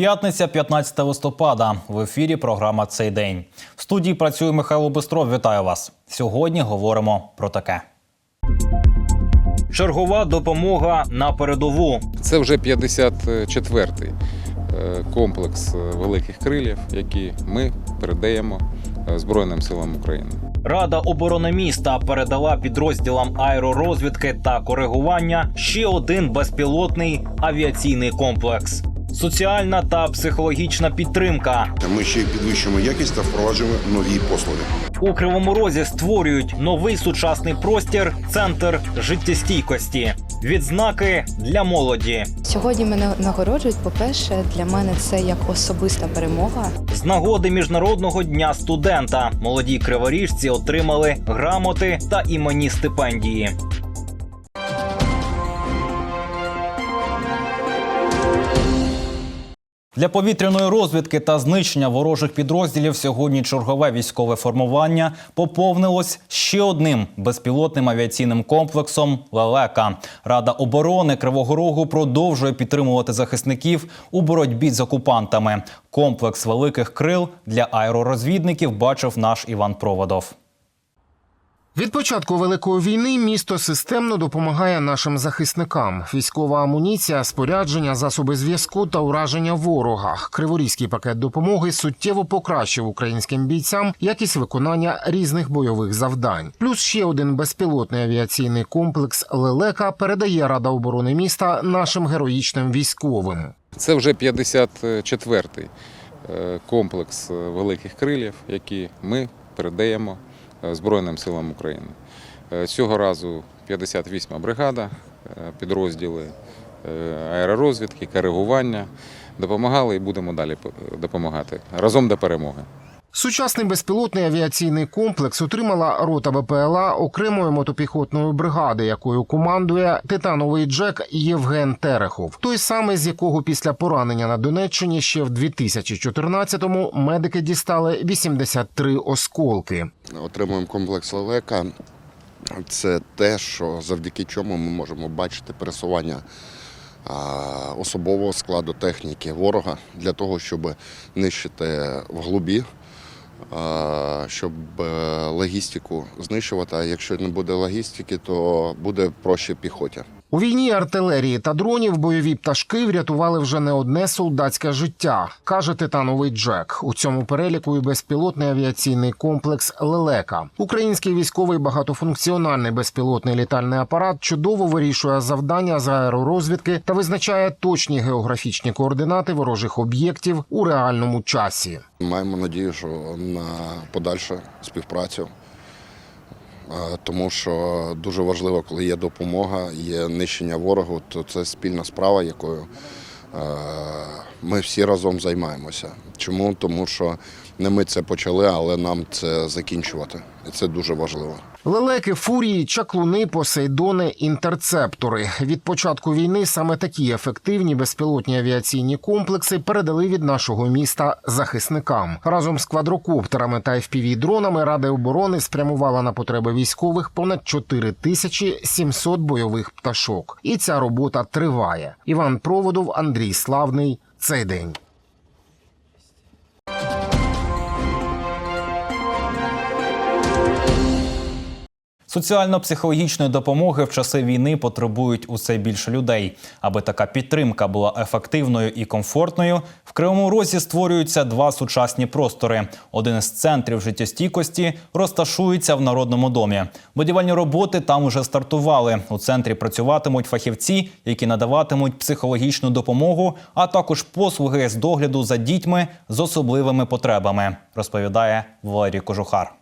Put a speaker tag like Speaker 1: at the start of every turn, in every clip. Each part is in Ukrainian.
Speaker 1: П'ятниця, 15 листопада. В ефірі програма Цей день. В студії працює Михайло Бистров. Вітаю вас. Сьогодні говоримо про таке. Чергова допомога на передову.
Speaker 2: Це вже 54-й е, комплекс е, великих крилів, які ми передаємо е, Збройним силам України.
Speaker 1: Рада оборони міста передала підрозділам аеророзвідки та коригування ще один безпілотний авіаційний комплекс. Соціальна та психологічна підтримка
Speaker 3: Ми ще підвищуємо якість та впроваджуємо нові послуги.
Speaker 1: у кривому розі створюють новий сучасний простір, центр життєстійкості, відзнаки для молоді.
Speaker 4: Сьогодні мене нагороджують. По-перше, для мене це як особиста перемога.
Speaker 1: З нагоди міжнародного дня студента молоді криворіжці отримали грамоти та іменні стипендії. Для повітряної розвідки та знищення ворожих підрозділів сьогодні чергове військове формування поповнилось ще одним безпілотним авіаційним комплексом Лелека. Рада оборони Кривого Рогу продовжує підтримувати захисників у боротьбі з окупантами. Комплекс великих крил для аеророзвідників бачив наш Іван Проводов.
Speaker 5: Від початку великої війни місто системно допомагає нашим захисникам. Військова амуніція, спорядження, засоби зв'язку та ураження ворога. Криворізький пакет допомоги суттєво покращив українським бійцям якість виконання різних бойових завдань. Плюс ще один безпілотний авіаційний комплекс Лелека передає Рада оборони міста нашим героїчним військовим.
Speaker 2: Це вже 54-й е, комплекс е, великих крилів, які ми передаємо Збройним силам України. Е, Цього разу 58-ма бригада, е, підрозділи е, аеророзвідки, коригування допомагали і будемо далі допомагати разом до перемоги.
Speaker 5: Сучасний безпілотний авіаційний комплекс отримала рота БПЛА окремої мотопіхотної бригади, якою командує титановий джек Євген Терехов, той самий, з якого після поранення на Донеччині ще в 2014-му медики дістали 83 осколки.
Speaker 3: Отримуємо комплекс лелека. Це те, що завдяки чому ми можемо бачити пересування особового складу техніки ворога для того, щоб нищити вглубі, а, щоб е, логістику знищувати. А якщо не буде логістики, то буде проще піхоті.
Speaker 5: У війні артилерії та дронів бойові пташки врятували вже не одне солдатське життя, каже титановий Джек. У цьому переліку і безпілотний авіаційний комплекс Лелека. Український військовий багатофункціональний безпілотний літальний апарат чудово вирішує завдання з аеророзвідки та визначає точні географічні координати ворожих об'єктів у реальному часі.
Speaker 3: Маємо надію, що на подальшу співпрацю. Тому що дуже важливо, коли є допомога, є нищення ворогу, то це спільна справа, якою е, ми всі разом займаємося. Чому? Тому що не ми це почали, але нам це закінчувати. І це дуже важливо.
Speaker 5: Лелеки, фурії, чаклуни, посейдони, інтерцептори. Від початку війни саме такі ефективні безпілотні авіаційні комплекси передали від нашого міста захисникам. Разом з квадрокоптерами та FPV-дронами Рада оборони спрямувала на потреби військових понад 4 тисячі 700 бойових пташок. І ця робота триває. Іван Проводов, Андрій Славний. Цей день.
Speaker 1: Соціально-психологічної допомоги в часи війни потребують усе більше людей. Аби така підтримка була ефективною і комфортною, в Кривому Розі створюються два сучасні простори. Один із центрів життєстійкості розташується в народному домі. Будівельні роботи там уже стартували. У центрі працюватимуть фахівці, які надаватимуть психологічну допомогу, а також послуги з догляду за дітьми з особливими потребами, розповідає Валерій Кожухар.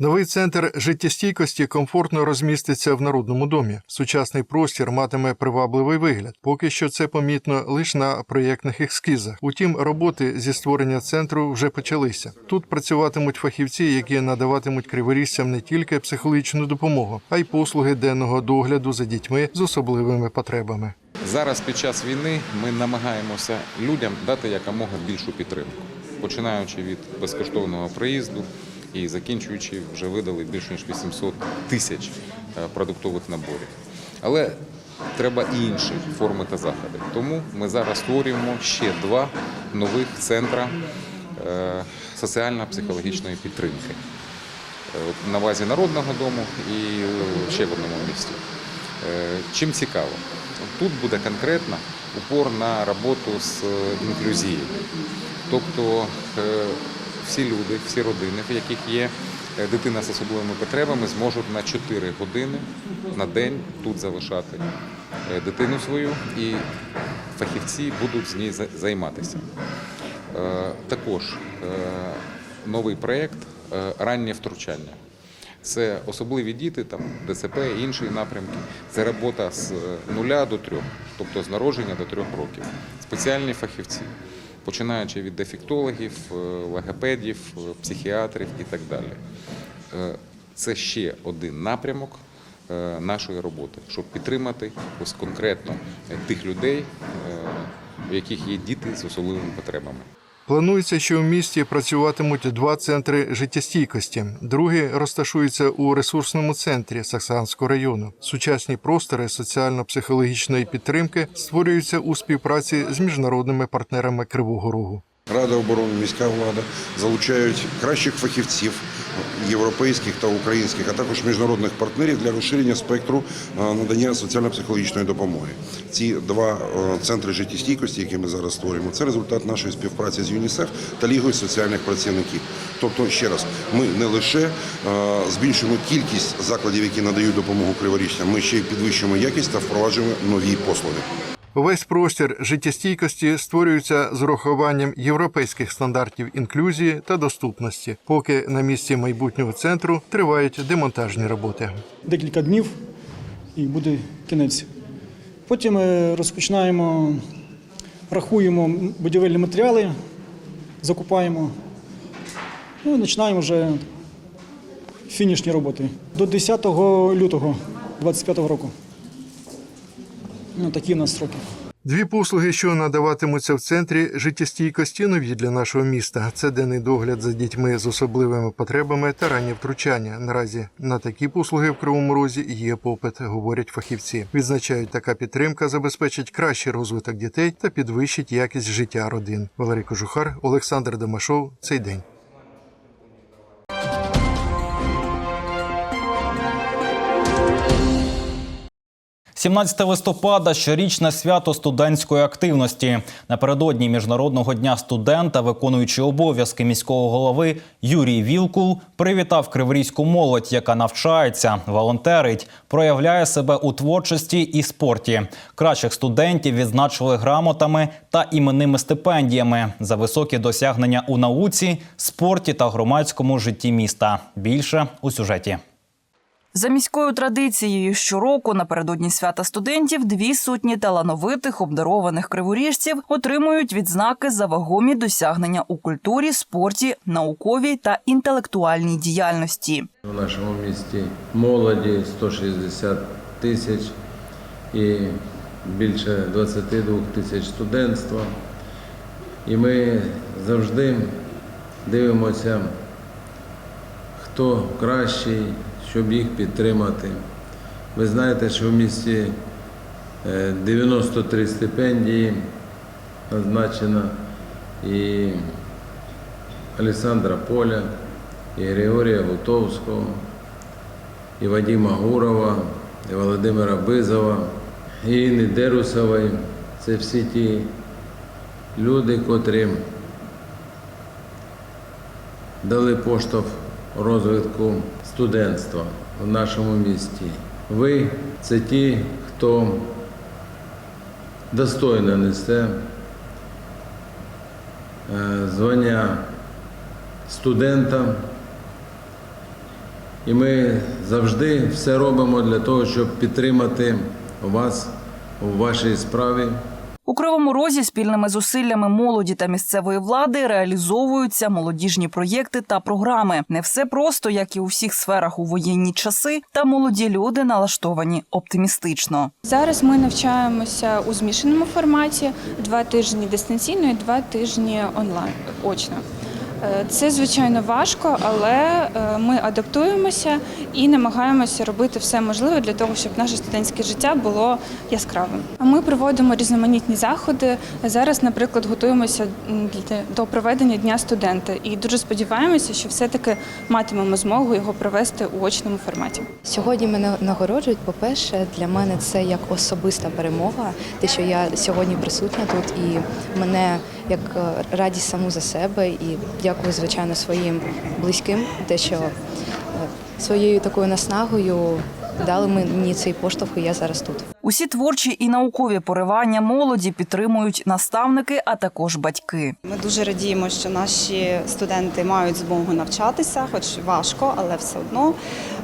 Speaker 6: Новий центр життєстійкості комфортно розміститься в народному домі. Сучасний простір матиме привабливий вигляд. Поки що це помітно лише на проєктних ескізах. Утім, роботи зі створення центру вже почалися. Тут працюватимуть фахівці, які надаватимуть криворіжцям не тільки психологічну допомогу, а й послуги денного догляду за дітьми з особливими потребами.
Speaker 2: Зараз під час війни ми намагаємося людям дати якомога більшу підтримку, починаючи від безкоштовного проїзду і закінчуючи, вже видали більше ніж 800 тисяч е, продуктових наборів. Але треба і інші форми та заходи. Тому ми зараз створюємо ще два нових центра е, соціально-психологічної підтримки. Е, На базі Народного дому і ще в одному місті. Чим цікаво? Тут буде конкретно упор на роботу з інклюзією. Тобто всі люди, всі родини, в яких є е, дитина з особливими потребами, зможуть на 4 години на день тут залишати е, дитину свою і фахівці будуть з ній займатися. Е, Також новий проєкт раннє втручання. Це особливі діти, там ДЦП, інші напрямки. Це робота з нуля до трьох, тобто з народження до трьох років. Спеціальні фахівці, починаючи від дефектологів, е, логопедів, е, психіатрів і так далі. Е, Це ще один напрямок нашої роботи, щоб підтримати ось конкретно тих людей, у яких є діти з особливими потребами.
Speaker 6: Планується, що в місті працюватимуть два центри життєстійкості. Другий розташується у ресурсному центрі Саксанського району. Сучасні простори соціально-психологічної підтримки створюються у співпраці з міжнародними партнерами Кривого Рогу.
Speaker 7: Рада оборони, міська влада залучають кращих фахівців європейських та українських, а також міжнародних партнерів для розширення спектру е, надання соціально-психологічної допомоги. Ці два е, центри життєстійкості, які ми зараз створюємо, це результат нашої співпраці з ЮНІСЕФ та Лігою соціальних працівників. Тобто, ще раз, ми не лише е, збільшуємо кількість закладів, які надають допомогу криворічням, ми ще й підвищуємо якість та впроваджуємо нові послуги.
Speaker 6: Увесь простір життєстійкості створюється з урахуванням європейських стандартів інклюзії та доступності, поки на місці майбутнього центру тривають демонтажні роботи.
Speaker 8: декілька днів і буде кінець. Потім розпочинаємо, рахуємо будівельні матеріали, закупаємо. Ну і починаємо вже фінішні роботи. До 10 лютого 2025 року. Ну, такі в нас сроки.
Speaker 6: Дві послуги, що надаватимуться в центрі життєстійкості, нові для нашого міста. Це денний догляд за дітьми з особливими потребами та раннє втручання. Наразі на такі послуги в Кривому Розі є попит, говорять фахівці. Відзначають, така підтримка забезпечить кращий розвиток дітей та підвищить якість життя родин. Валерій Кожухар, Олександр Домашов. Цей день.
Speaker 1: 17 листопада щорічне свято студентської активності. Напередодні міжнародного дня студента, виконуючий обов'язки міського голови Юрій Вілкул, привітав криворізьку молодь, яка навчається, волонтерить, проявляє себе у творчості і спорті. Кращих студентів відзначили грамотами та іменними стипендіями за високі досягнення у науці, спорті та громадському житті міста. Більше у сюжеті.
Speaker 9: За міською традицією, щороку напередодні свята студентів дві сотні талановитих обдарованих криворіжців отримують відзнаки за вагомі досягнення у культурі, спорті, науковій та інтелектуальній діяльності.
Speaker 10: У нашому місті молоді 160 тисяч і більше 22 тисяч студентства. І ми завжди дивимося, хто кращий, щоб їх підтримати. Ви знаєте, що в місті е, 93 стипендії назначено і Олександра Поля, і Григорія Гутовського, і Вадима Гурова, і Володимира Бизова, і Інни Дерусової. Це всі ті люди, котрі дали поштовх розвитку студентства в нашому місті. Ви це ті, хто достойно несе е, звання студента. І ми завжди все робимо для того, щоб підтримати вас у вашій справі.
Speaker 9: У Кривому Розі спільними зусиллями молоді та місцевої влади реалізовуються молодіжні проєкти та програми. Не все просто, як і у всіх сферах у воєнні часи, та молоді люди налаштовані оптимістично.
Speaker 11: Зараз ми навчаємося у змішаному форматі два тижні дистанційно і два тижні онлайн очно. Е, Це звичайно важко, але е, ми адаптуємося і намагаємося робити все можливе для того, щоб наше студентське життя було яскравим. Ми проводимо різноманітні заходи. Зараз, наприклад, готуємося до проведення дня студента і дуже сподіваємося, що все-таки матимемо змогу його провести у очному форматі.
Speaker 4: Сьогодні мене нагороджують. По-перше, для мене це як особиста перемога, те, що я сьогодні присутня тут, і мене як е, радість саму за себе. І дякую, звичайно, своїм близьким, те, що е, своєю такою наснагою дали мені цей поштовх, і я зараз тут.
Speaker 9: Усі творчі і наукові поривання молоді підтримують наставники, а також батьки.
Speaker 12: Ми дуже радіємо, що наші студенти мають змогу навчатися, хоч важко, але все одно.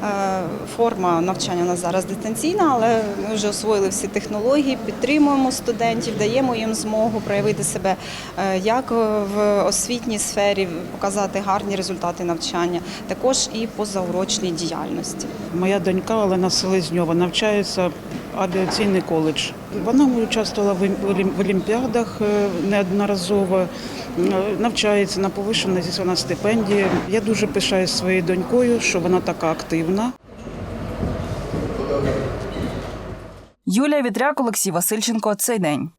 Speaker 12: Е, Форма навчання у нас зараз дистанційна, але ми вже освоїли всі технології, підтримуємо студентів, даємо їм змогу проявити себе е, як в освітній сфері, показати гарні результати навчання, також і позаурочній діяльності.
Speaker 13: Моя донька Олена Селезньова навчається авіаційний коледж. Вона участвувала в олімпіадах е, неодноразово, е, навчається на повишена зі вона стипендії. Я дуже пишаюсь своєю донькою, що вона така активна.
Speaker 9: Юлія Вітряк, Олексій Васильченко. Цей день.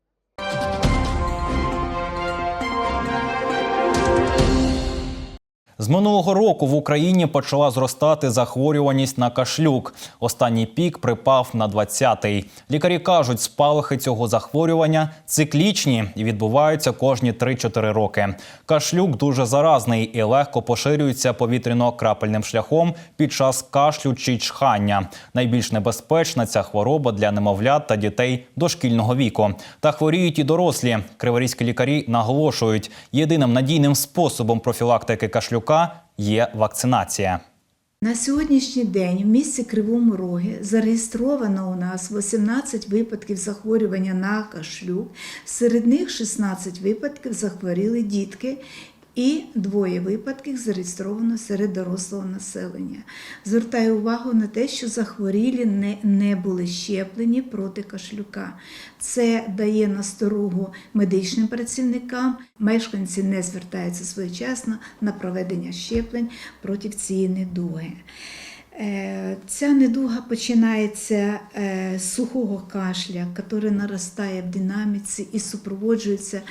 Speaker 1: З минулого року в Україні почала зростати захворюваність на кашлюк. Останній пік припав на 20-й. Лікарі кажуть, спалахи цього захворювання циклічні і відбуваються кожні 3-4 роки. Кашлюк дуже заразний і легко поширюється повітряно-крапельним шляхом під час кашлю чи чхання. Найбільш небезпечна ця хвороба для немовлят та дітей дошкільного віку. Та хворіють і дорослі. Криворізькі лікарі наголошують, єдиним надійним способом профілактики кашлюка є вакцинація.
Speaker 14: На сьогоднішній день в місті Кривому Рогі зареєстровано у нас 18 випадків захворювання на кашлюк. Серед них 16 випадків захворіли дітки. І двоє випадків зареєстровано серед дорослого населення. Звертаю увагу на те, що захворілі не, не були щеплені проти кашлюка. Це дає насторогу медичним працівникам. Мешканці не звертаються своєчасно на проведення щеплень проти цієї недуги. Е, Ця недуга починається е, з сухого кашля, який наростає в динаміці і супроводжується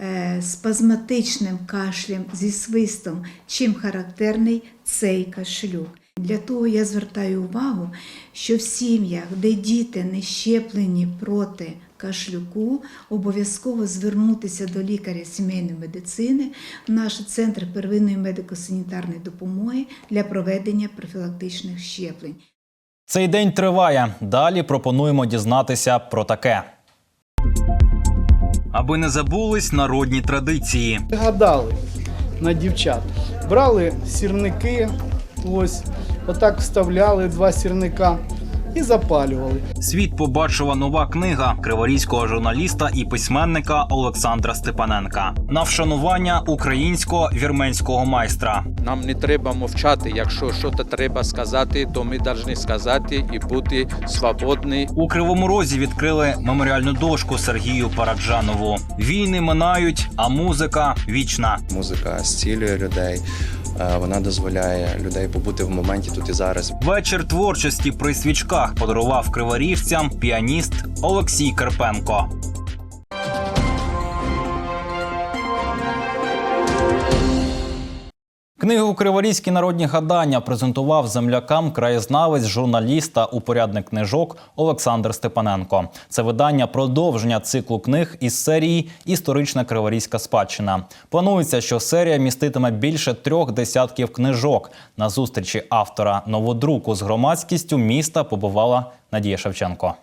Speaker 14: е, спазматичним кашлем зі свистом, чим характерний цей кашлюк. Для того я звертаю увагу, що в сім'ях, де діти не щеплені проти кашлюку, обов'язково звернутися до лікаря сімейної медицини в наш центр первинної медико-санітарної допомоги для проведення профілактичних щеплень.
Speaker 1: Цей день триває. Далі пропонуємо дізнатися про таке. Аби не забулись народні традиції.
Speaker 8: Гадали на дівчат. Брали сірники, ось, отак вставляли два сірника і запалювали.
Speaker 1: Світ побачила нова книга криворізького журналіста і письменника Олександра Степаненка на вшанування українського вірменського майстра.
Speaker 10: Нам не треба мовчати. Якщо щось треба сказати, то ми повинні сказати і бути свободні.
Speaker 1: У кривому розі відкрили меморіальну дошку Сергію Параджанову. Війни минають, а музика вічна.
Speaker 15: Музика зцілює людей. Е, Вона дозволяє людей побути в моменті тут і зараз.
Speaker 1: Вечір творчості при свічках подарував криворіжцям піаніст Олексій Карпенко. Книгу Криворізькі народні гадання презентував землякам краєзнавець, журналіст та упорядник книжок Олександр Степаненко. Це видання продовження циклу книг із серії Історична криворізька спадщина. Планується, що серія міститиме більше трьох десятків книжок. На зустрічі автора новодруку з громадськістю міста побувала Надія Шевченко.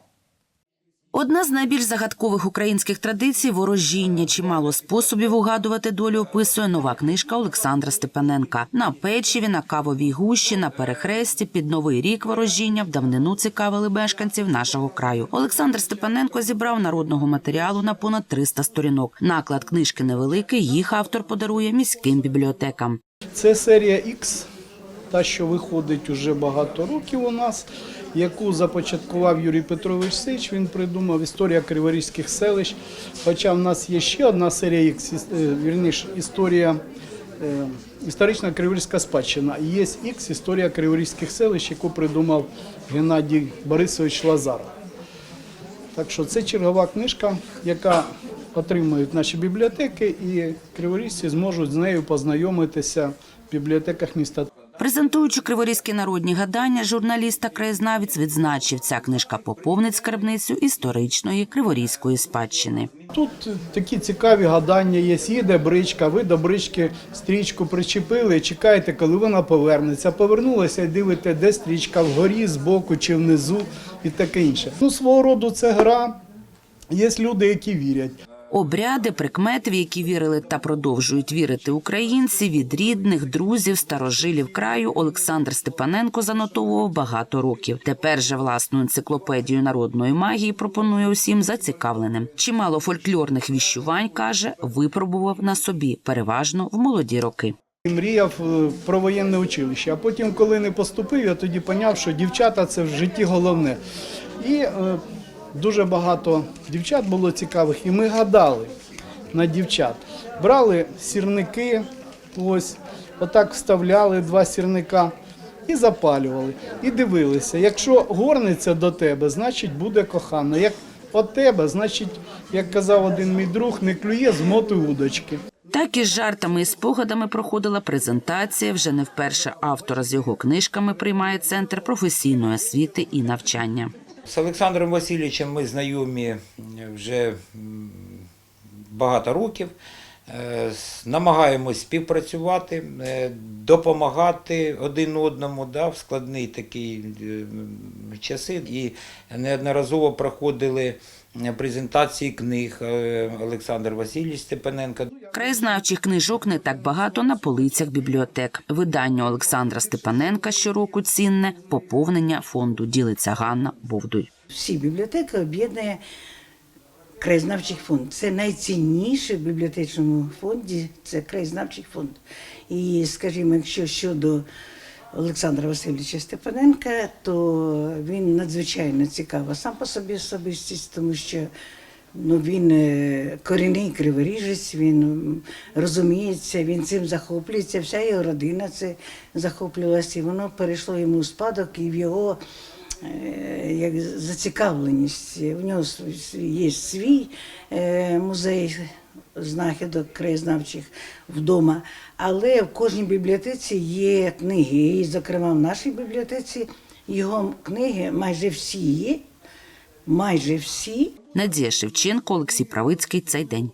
Speaker 16: Одна з найбільш загадкових українських традицій ворожіння. Чимало способів угадувати долю описує нова книжка Олександра Степаненка. На печиві, на кавовій гущі, на перехресті, під новий рік ворожіння в давнину цікавили мешканців нашого краю. Олександр Степаненко зібрав народного матеріалу на понад 300 сторінок. Наклад книжки невеликий. Їх автор подарує міським бібліотекам.
Speaker 8: Це серія X, та, що виходить уже багато років у нас, яку започаткував Юрій Петрович Сич. Він придумав історія криворізьких селищ. Хоча в нас є ще одна серія е, вірніше, історія е, історична криворізька спадщина. І є Ікс історія криворізьких селищ, яку придумав Геннадій Борисович Лазаров. Так що це чергова книжка, яка отримують наші бібліотеки, і криворізці зможуть з нею познайомитися в бібліотеках міста.
Speaker 16: Презентуючи криворізькі народні гадання, журналіст та краєзнавець відзначив, ця книжка поповнить скарбницю історичної криворізької спадщини.
Speaker 8: Тут такі цікаві гадання є. Їде бричка, ви до брички стрічку причепили, чекаєте, коли вона повернеться. Повернулася і дивите, де стрічка вгорі, збоку чи внизу і таке інше. Ну, свого роду це гра. Є люди, які вірять.
Speaker 16: Обряди, прикмети, в які вірили та продовжують вірити українці від рідних, друзів, старожилів краю Олександр Степаненко занотовував багато років. Тепер же власну енциклопедію народної магії пропонує усім зацікавленим. Чимало фольклорних віщувань каже, випробував на собі, переважно в молоді роки.
Speaker 8: Мріяв е, про воєнне училище. А потім, коли не поступив, я тоді поняв, що дівчата це в житті головне. І е, дуже багато дівчат було цікавих, і ми гадали на дівчат. Брали сірники, ось, отак вставляли два сірника і запалювали. І дивилися, якщо горниться до тебе, значить буде кохана. Як от тебе, значить, як казав один мій друг, не клює, змотуй удочки.
Speaker 16: Так і з жартами і спогадами проходила презентація. Вже не вперше автора з його книжками приймає центр професійної освіти і навчання.
Speaker 17: З Олександром Васильовичем ми знайомі вже багато років. Е, Намагаємось співпрацювати, е, допомагати один одному да, в складний такий е, часи. І неодноразово проходили е, презентації книг е, Олександр Васильович Степаненко.
Speaker 16: Краєзнавчих книжок не так багато на полицях бібліотек. Видання Олександра Степаненка щороку цінне поповнення фонду. Ділиться Ганна Бовдуй.
Speaker 18: Всі бібліотеки об'єднує краєзнавчий фонд. Це найцінніше в бібліотечному фонді це краєзнавчий фонд. І, скажімо, якщо щодо Олександра Васильовича Степаненка, то він надзвичайно цікава сам по собі особистість, тому що ну, він е, корінний криворіжець, він розуміється, він цим захоплюється, вся його родина це захоплювалася, і воно перейшло йому у спадок і в його е, як зацікавленість. У нього є свій е, музей знахідок краєзнавчих вдома, але в кожній бібліотеці є книги. І, зокрема, в нашій бібліотеці його книги майже всі є, майже всі.
Speaker 16: Надія Шевченко, Олексій Правицький. Цей день.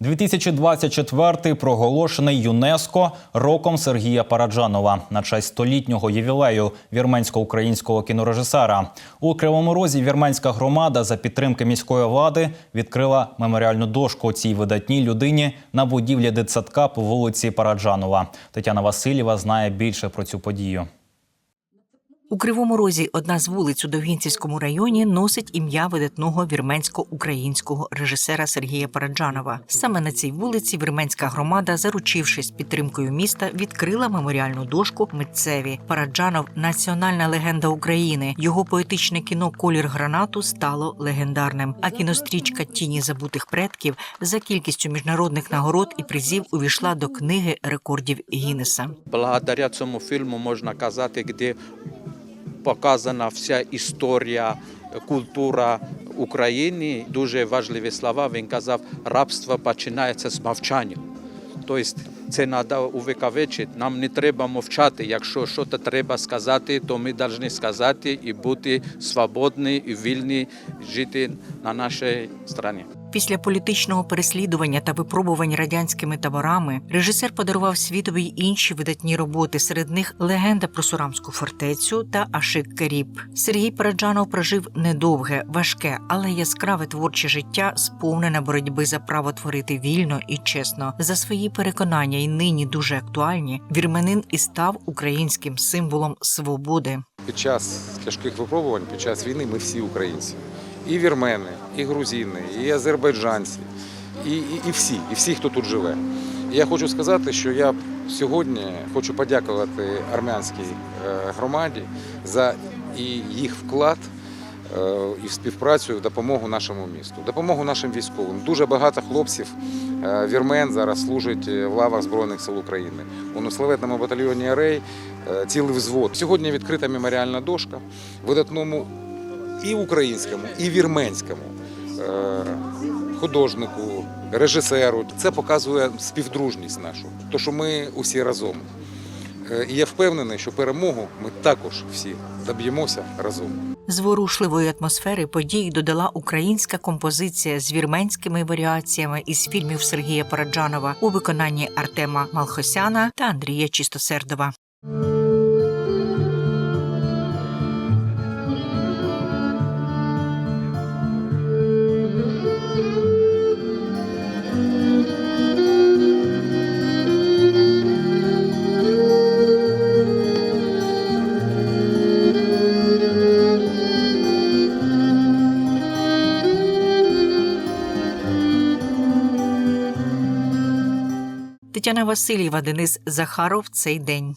Speaker 1: 2024 проголошений ЮНЕСКО роком Сергія Параджанова на честь столітнього ювілею вірменсько-українського кінорежисера. У Кривому Розі вірменська громада за підтримки міської влади відкрила меморіальну дошку цій видатній людині на будівлі дитсадка по вулиці Параджанова. Тетяна Васильєва знає більше про цю подію.
Speaker 19: У Кривому Розі одна з вулиць у Довгінцівському районі носить ім'я видатного вірменсько-українського режисера Сергія Параджанова. Саме на цій вулиці вірменська громада, заручившись підтримкою міста, відкрила меморіальну дошку митцеві. Параджанов національна легенда України. Його поетичне кіно Колір гранату стало легендарним. А кінострічка Тіні забутих предків за кількістю міжнародних нагород і призів увійшла до книги рекордів Гіннеса.
Speaker 20: Благодаря цьому фільму можна казати, де показана вся історія, культура України. Дуже важливі слова. Він казав, рабство починається з мовчання. Тобто це треба увековечити. Нам не треба мовчати. Якщо щось треба сказати, то ми повинні сказати і бути свободні і вільні жити на нашій країні.
Speaker 19: Після політичного переслідування та випробувань радянськими таборами режисер подарував світові й інші видатні роботи. Серед них легенда про Сурамську фортецю та Ашик Керіб. Сергій Параджанов прожив недовге, важке, але яскраве творче життя, сповнене боротьби за право творити вільно і чесно. За свої переконання й нині дуже актуальні. Вірменин і став українським символом свободи.
Speaker 2: Під час тяжких випробувань, під час війни ми всі українці. І вірмени, і грузини, і азербайджанці, і, і, і всі, і всі, хто тут живе. І я хочу сказати, що я сьогодні хочу подякувати армянській е, громаді за і їх вклад е, і в співпрацю в допомогу нашому місту, допомогу нашим військовим. Дуже багато хлопців е, вірмен зараз служать е, в лавах Збройних сил України. У славетному батальйоні Арей цілий взвод. Сьогодні відкрита меморіальна дошка видатному і українському, і вірменському е, художнику, режисеру. Це показує співдружність нашу, то що ми усі разом. Е, І я впевнений, що перемогу ми також всі доб'ємося разом.
Speaker 19: Зворушливої атмосфери подій додала українська композиція з вірменськими варіаціями із фільмів Сергія Параджанова у виконанні Артема Малхосяна та Андрія Чистосердова. Тетяна Васильєва, Денис Захаров. Цей день.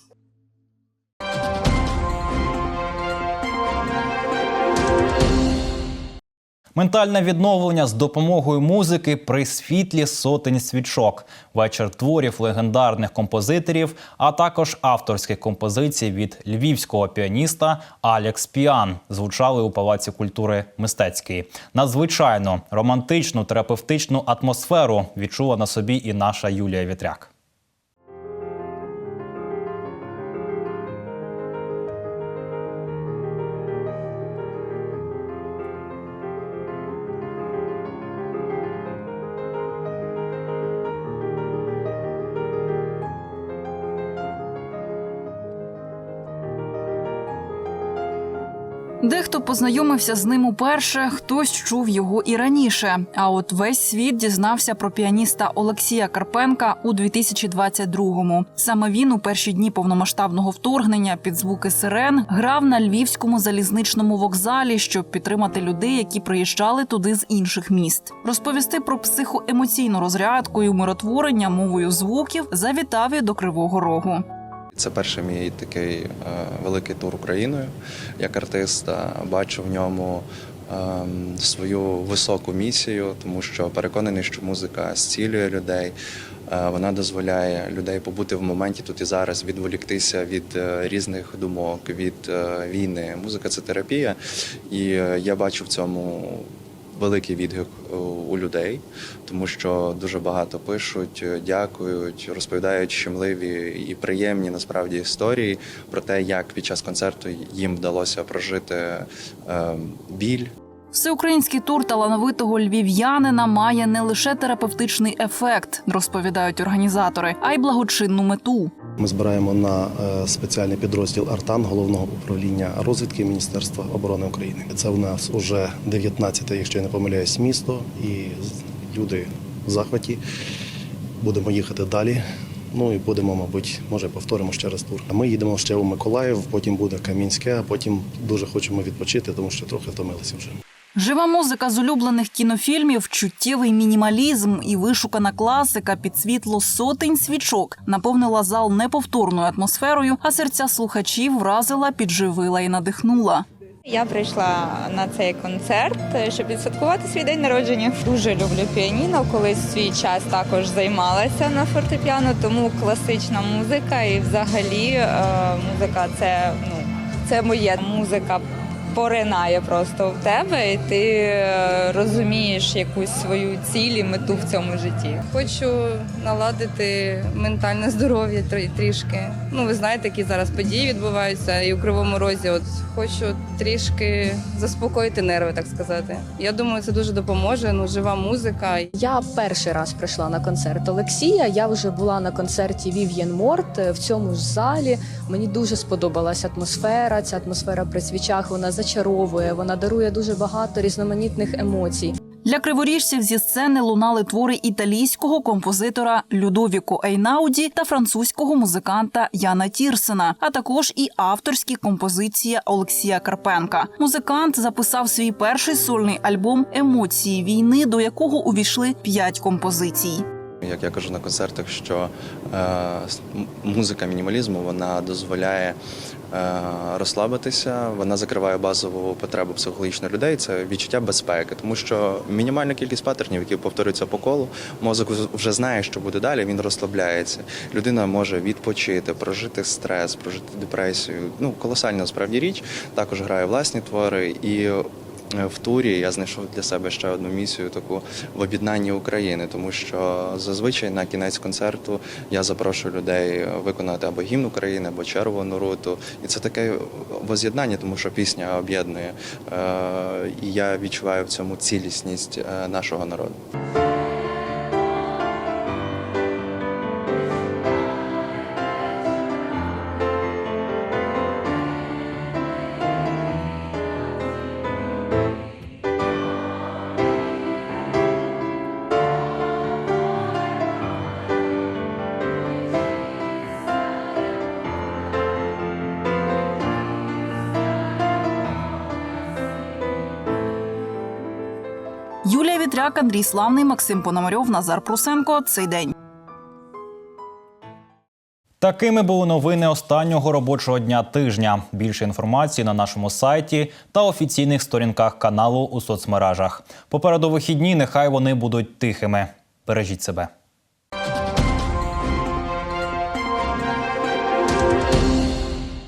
Speaker 1: Ментальне відновлення з допомогою музики при світлі сотень свічок, вечір творів легендарних композиторів, а також авторських композицій від львівського піаніста Алекс Піан звучали у Палаці культури мистецький. Надзвичайно романтичну терапевтичну атмосферу відчула на собі і наша Юлія Вітряк.
Speaker 9: Познайомився з ним уперше, хтось чув його і раніше. А от весь світ дізнався про піаніста Олексія Карпенка у 2022-му. Саме він у перші дні повномасштабного вторгнення під звуки сирен грав на львівському залізничному вокзалі, щоб підтримати людей, які приїжджали туди з інших міст. Розповісти про психоемоційну розрядку і умиротворення мовою звуків завітав і до Кривого Рогу.
Speaker 15: Це перший мій такий е, великий тур Україною як артиста. Бачу в ньому ем, свою високу місію, тому що переконаний, що музика зцілює людей. Е, Вона дозволяє людей побути в моменті тут і зараз, відволіктися від е, різних думок, від е, війни. Музика це терапія, і е, я бачу в цьому великий відгук у- у людей, тому що дуже багато пишуть, е, дякують, розповідають щемливі і приємні насправді історії про те, як під час концерту їм вдалося прожити е, біль,
Speaker 9: Всеукраїнський тур талановитого львів'янина має не лише терапевтичний ефект, розповідають організатори, а й благочинну мету.
Speaker 21: Ми збираємо на е, спеціальний підрозділ Артан головного управління розвідки Міністерства оборони України. Це у нас уже 19, якщо я не помиляюсь, місто, і люди в захваті. Будемо їхати далі. Ну і будемо, мабуть, може повторимо ще раз тур. А ми їдемо ще у Миколаїв, потім буде Камінське, а потім дуже хочемо відпочити, тому що трохи втомилися вже.
Speaker 9: Жива музика з улюблених кінофільмів, чуттєвий мінімалізм і вишукана класика під світло сотень свічок наповнила зал неповторною атмосферою, а серця слухачів вразила, підживила і надихнула.
Speaker 22: Я прийшла на цей концерт, щоб відсвяткувати свій день народження. Дуже люблю піаніно. Колись свій час також займалася на фортепіано, тому класична музика і взагалі е, музика це ну це моє музика. Поринає просто в тебе, і ти е, розумієш якусь свою ціль і мету в цьому житті.
Speaker 23: Хочу наладити ментальне здоров'я трішки. Ну, ви знаєте, які зараз події відбуваються, і у Кривому Розі. От хочу трішки заспокоїти нерви, так сказати. Я думаю, це дуже допоможе. Ну, жива музика.
Speaker 24: Я перший раз прийшла на концерт Олексія. Я вже була на концерті Вів'єн Морт е, в цьому ж залі. Мені дуже сподобалась атмосфера. Ця атмосфера при свічах вона зачаровує, вона дарує дуже багато різноманітних емоцій.
Speaker 9: Для криворіжців зі сцени лунали твори італійського композитора Людовіко Ейнауді та французького музиканта Яна Тірсена, а також і авторські композиції Олексія Карпенка. Музикант записав свій перший сольний альбом Емоції війни, до якого увійшли п'ять композицій.
Speaker 15: Як я кажу на концертах, що е, музика мінімалізму вона дозволяє е, розслабитися, вона закриває базову потребу психологічно людей. Це відчуття безпеки, тому що мінімальна кількість паттернів, які повторюються по колу, мозок вже знає, що буде далі. Він розслабляється. Людина може відпочити, прожити стрес, прожити депресію. Ну колосальна справді річ. Також грає власні твори і. Е, В турі я знайшов для себе ще одну місію таку в об'єднанні України, тому що зазвичай на кінець концерту я запрошую людей виконати або гімн України, або червону руту. І це таке воз'єднання, тому що пісня об'єднує. Е, І я відчуваю в цьому цілісність е, нашого народу.
Speaker 9: Юлія Андрій Славний, Максим Пономарьов, Назар Прусенко. Цей день.
Speaker 1: Такими були новини останнього робочого дня тижня. Більше інформації на нашому сайті та офіційних сторінках каналу у соцмережах. Попереду вихідні, нехай вони будуть тихими. Бережіть себе.